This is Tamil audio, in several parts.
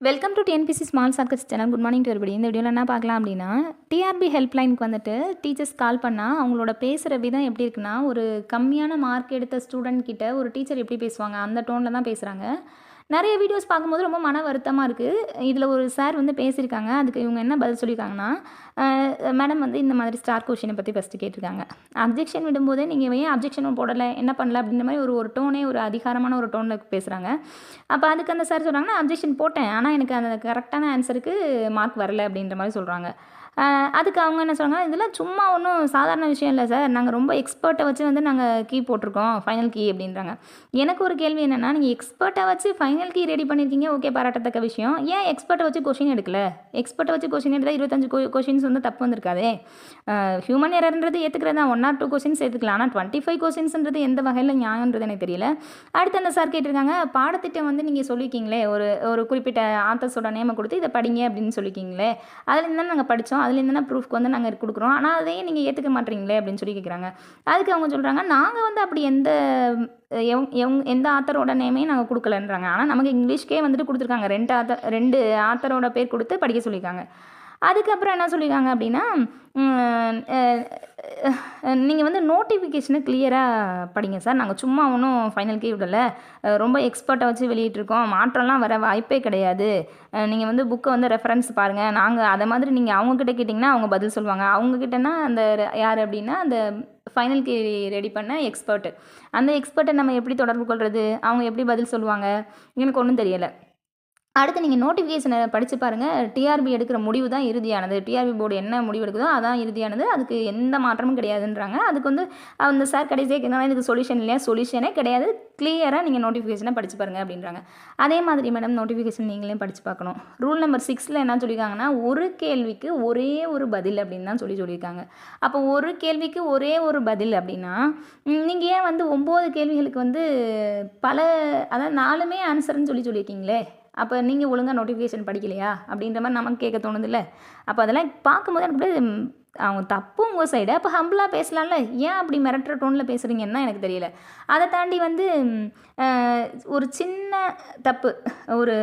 Welcome to TNPSC small circus channel good morning to everybody. இந்த வீடியோவில் என்ன பார்க்கலாம் அப்படின்னா டிஆர்பி ஹெல்ப்லைனுக்கு வந்துட்டு டீச்சர்ஸ் கால் பண்ணால் அவங்களோட பேசுகிற விதம் எப்படி இருக்குன்னா ஒரு கம்மியான மார்க் எடுத்த ஸ்டூடெண்ட் கிட்ட ஒரு டீச்சர் எப்படி பேசுவாங்க? அந்த டோனில் தான் பேசுகிறாங்க நிறைய வீடியோஸ் பார்க்கும்போது ரொம்ப மன வருத்தமாக இருக்குது இதில் ஒரு சார் வந்து பேசியிருக்காங்க. அதுக்கு இவங்க என்ன பதில் சொல்லியிருக்காங்கன்னா மேடம் வந்து இந்த மாதிரி ஸ்டார் கொஷினை பற்றி ஃபஸ்ட்டு கேட்டிருக்காங்க. அப்ஜெக்ஷன் விடும்போதே நீங்கள் ஏன் அப்ஜெக்ஷனும் போடலை? என்ன பண்ணல? அப்படின்ற மாதிரி ஒரு ஒரு டோனே ஒரு அதிகாரமான ஒரு டோனில் பேசுகிறாங்க அப்போ அதுக்கு அந்த சார் சொல்கிறாங்கன்னா அப்ஜெக்ஷன் போட்டேன். ஆனால் எனக்கு அந்த கரெக்டான ஆன்சருக்கு மார்க் வரலை அப்படின்ற மாதிரி சொல்கிறாங்க அதுக்கு அவங்க என்ன சொல்கிறாங்க இதெல்லாம் சும்மா ஒன்றும் சாதாரண விஷயம் இல்லை சார். நாங்கள் ரொம்ப எக்ஸ்பர்ட்டை வச்சு வந்து நாங்கள் கீ போட்டிருக்கோம் ஃபைனல் கீ அப்படின்றாங்க. எனக்கு ஒரு கேள்வி என்னென்னா நீங்கள் எக்ஸ்பர்ட்டை வச்சு ஃபைனல் கீ ரெடி பண்ணியிருக்கீங்க ஓகே பாராட்டத்தக்க விஷயம். ஏன் எக்ஸ்பர்ட்டை வச்சு கொஷின் எடுக்கல? எக்ஸ்பர்ட்டை வச்சு கொஷின் எடுத்தால் இருபத்தஞ்சு கொஷின்ஸ் வந்து தப்பு வந்திருக்காதே. ஹியூமன் எரர்ன்றது ஏற்றுக்கிறது தான் ஒன் ஆர் டூ கொஷின்ஸ் ஏற்றுக்கலாம் ஆனால் டுவெண்ட்டி ஃபைவ் கொஷின்ஸ்ன்றது எந்த வகையில் நியாயன்றது எனக்கு தெரியல. அடுத்து அந்த சார் கேட்டிருக்காங்க பாடத்திட்டம் வந்து நீங்கள் சொல்லியிருக்கீங்களே ஒரு ஒரு குறிப்பிட்ட ஆத்தர்ஸோட நேமை கொடுத்து இதை படிங்க அப்படின்னு சொல்லியிருக்கீங்களே அதில் தான் நாங்கள் படித்தோம் அதுலேருந்து தான் ப்ரூஃப்க்கு வந்து நாங்கள் கொடுக்குறோம். ஆனால் அதையே நீங்கள் ஏற்றுக்க மாட்டீங்களே அப்படின்னு சொல்லி கேட்குறாங்க அதுக்கு அவங்க சொல்கிறாங்க நாங்கள் வந்து அப்படி எந்த எவ் எவ் எந்த ஆத்தரோட நேமையும் நாங்கள் கொடுக்கலன்றாங்க. ஆனால் நமக்கு இங்கிலீஷ்க்கே வந்துட்டு கொடுத்துருக்காங்க. ரெண்டு ஆத்தர் ரெண்டு ஆத்தரோட பேர் கொடுத்து படிக்க சொல்லியிருக்காங்க. அதுக்கப்புறம் என்ன சொல்லியிருக்காங்க அப்படின்னா நீங்கள் வந்து நோட்டிஃபிகேஷனை கிளியராக படிங்க சார். நாங்கள் சும்மா ஒன்றும் ஃபைனல்கே விடலை. ரொம்ப எக்ஸ்பர்ட்டை வச்சு வெளியிட்ருக்கோம் மாற்றம்லாம் வர வாய்ப்பே கிடையாது. நீங்கள் வந்து புக்கை வந்து ரெஃபரன்ஸ் பாருங்கள் நாங்கள் அதை மாதிரி நீங்கள் அவங்கக்கிட்ட கேட்டிங்கன்னா அவங்க பதில் சொல்லுவாங்க. அவங்கக்கிட்டனா அந்த யார் அப்படின்னா அந்த ஃபைனல் கே ரெடி பண்ண எக்ஸ்பர்ட்டு அந்த எக்ஸ்பர்ட்டை நம்ம எப்படி தொடர்பு கொள்வது அவங்க எப்படி பதில் சொல்லுவாங்க? எனக்கு ஒன்றும் தெரியலை. அடுத்து நீங்கள் நோட்டிஃபிகேஷனை படித்து பாருங்கள் டிஆர்பி எடுக்கிற முடிவு தான் இறுதியானது. டிஆர்பி போர்டு என்ன முடிவு எடுக்குதோ அதான் இறுதியானது. அதுக்கு எந்த மாற்றமும் கிடையாதுன்றாங்க. அதுக்கு வந்து அந்த சார் கடைசியாக கேட்கணும் இதுக்கு சொல்யூஷன் இல்லையா? சொல்யூஷனே கிடையாது. கிளியராக நீங்கள் நோட்டிஃபிகேஷனை படித்து பாருங்கள் அப்படின்றாங்க. அதே மாதிரி மேடம் நோட்டிஃபிகேஷன் நீங்களே படித்து பார்க்கணும். ரூல் நம்பர் சிக்ஸில் என்ன சொல்லியிருக்காங்கன்னா ஒரு கேள்விக்கு ஒரே ஒரு பதில் அப்படின்னு தான் சொல்லி சொல்லியிருக்காங்க. அப்போ ஒரு கேள்விக்கு ஒரே ஒரு பதில் அப்படின்னா நீங்கள் ஏன் வந்து ஒம்பது கேள்விகளுக்கு வந்து பல அதாவது நாலுமே ஆன்சர்னு சொல்லி சொல்லியிருக்கீங்களே? அப்போ நீங்கள் ஒழுங்காக நோட்டிஃபிகேஷன் படிக்கலையா? அப்படின்ற மாதிரி நமக்கு கேட்க தோணுதில்ல. அப்போ அதெல்லாம் பார்க்கும்போது எனக்கு அப்படியே அவங்க தப்பு உங்கள் சைடு அப்போ ஹம்பிளாக பேசலாம்ல. ஏன் அப்படி மிரட்டுற டோனில் பேசுகிறீங்கன்னு தான் எனக்கு தெரியல. அதை தாண்டி வந்து ஒரு சின்ன தப்பு ஒரு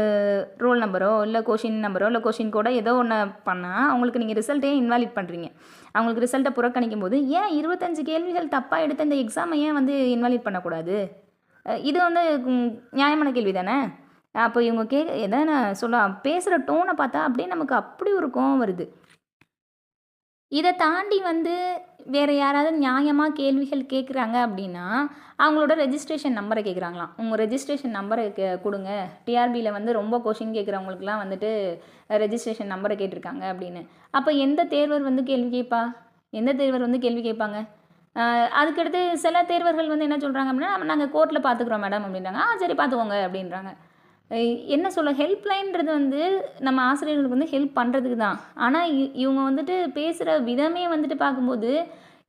ரோல் நம்பரோ இல்லை கொஷின் நம்பரோ இல்லை கொஷின் கூட ஏதோ ஒன்று பண்ணால் அவங்களுக்கு நீங்கள் ரிசல்ட்டே இன்வாலிட் பண்ணுறீங்க அவங்களுக்கு ரிசல்ட்டை புறக்கணிக்கும் போது ஏன் இருபத்தஞ்சு கேள்விகள் தப்பாக எடுத்த இந்த எக்ஸாமை ஏன் வந்து இன்வாலிட் பண்ணக்கூடாது? இது வந்து நியாயமான கேள்வி தானே அப்போ இவங்க கே நான் சொல்ல பேசுகிற டோனை பார்த்தா அப்படியே நமக்கு அப்படி ஒரு கோவம் வருது. இதை தாண்டி வந்து வேறு யாராவது நியாயமாக கேள்விகள் கேட்குறாங்க அப்படின்னா அவங்களோட ரெஜிஸ்ட்ரேஷன் நம்பரை கேட்குறாங்களாம் உங்கள் ரெஜிஸ்ட்ரேஷன் நம்பரை கே கொடுங்க. டிஆர்பியில் வந்து ரொம்ப கொஷின் கேட்குறவங்களுக்குலாம் வந்துட்டு ரெஜிஸ்ட்ரேஷன் நம்பரை கேட்டிருக்காங்க அப்படின்னு. அப்போ எந்த தேர்வர் வந்து கேள்வி கேட்பா? எந்த தேர்வர் வந்து கேள்வி கேட்பாங்க? அதுக்கடுத்து சில தேர்வர்கள் வந்து என்ன சொல்கிறாங்க அப்படின்னா நாங்கள் கோர்ட்டில் பார்த்துக்குறோம் மேடம் அப்படின்றாங்க. ஆ சரி பார்த்துக்கோங்க அப்படின்றாங்க. என்ன சொல்ல ஹெல்ப்லைன்றது வந்து நம்ம ஆசிரியர்களுக்கு வந்து ஹெல்ப் பண்ணுறதுக்கு தான். ஆனால் இவங்க வந்துட்டு பேசுகிற விதமே வந்துட்டு பார்க்கும்போது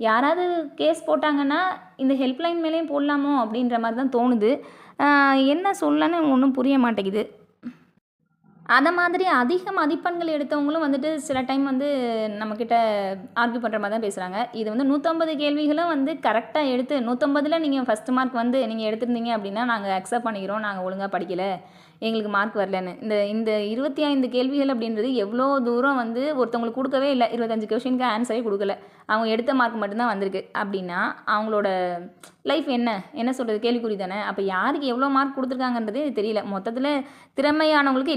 யாராவது கேஸ் போட்டாங்கன்னா இந்த ஹெல்ப்லைன் மேலேயும் போடலாமோ அப்படின்ற மாதிரி தான் தோணுது. என்ன சொல்லன்னு ஒன்றும் புரிய மாட்டேங்குது. அதை மாதிரி அதிக மதிப்பெண்கள் எடுத்தவங்களும் வந்துட்டு சில டைம் வந்து நம்மக்கிட்ட ஆர்கியூ பண்ணுற மாதிரி தான் பேசுகிறாங்க இது வந்து நூற்றம்பது கேள்விகளும் வந்து கரெக்டாக எடுத்து நூற்றம்பதில் நீங்கள் ஃபஸ்ட் மார்க் வந்து நீங்கள் எடுத்திருந்தீங்க அப்படின்னா நாங்கள் அக்செப்ட் பண்ணிக்கிறோம் நாங்கள் ஒழுங்காக படிக்கலை எங்களுக்கு மார்க் வரலன்னு. இந்த இந்த இருபத்தி ஐந்து கேள்விகள் அப்படின்றது எவ்வளோ தூரம் வந்து ஒருத்தவங்களுக்கு கொடுக்கவே இல்லை. இருபத்தஞ்சு கொஷினுக்கு ஆன்சரே கொடுக்கல. அவங்க எடுத்த மார்க் மட்டும்தான் வந்திருக்கு. அப்படின்னா அவங்களோட லைஃப் என்ன? என்ன சொல்கிறது கேள்விக்குறி தானே. அப்போ யாருக்கு எவ்வளோ மார்க் கொடுத்துருக்காங்கன்றதே தெரியல. மொத்தத்தில் திறமையானவங்களுக்கு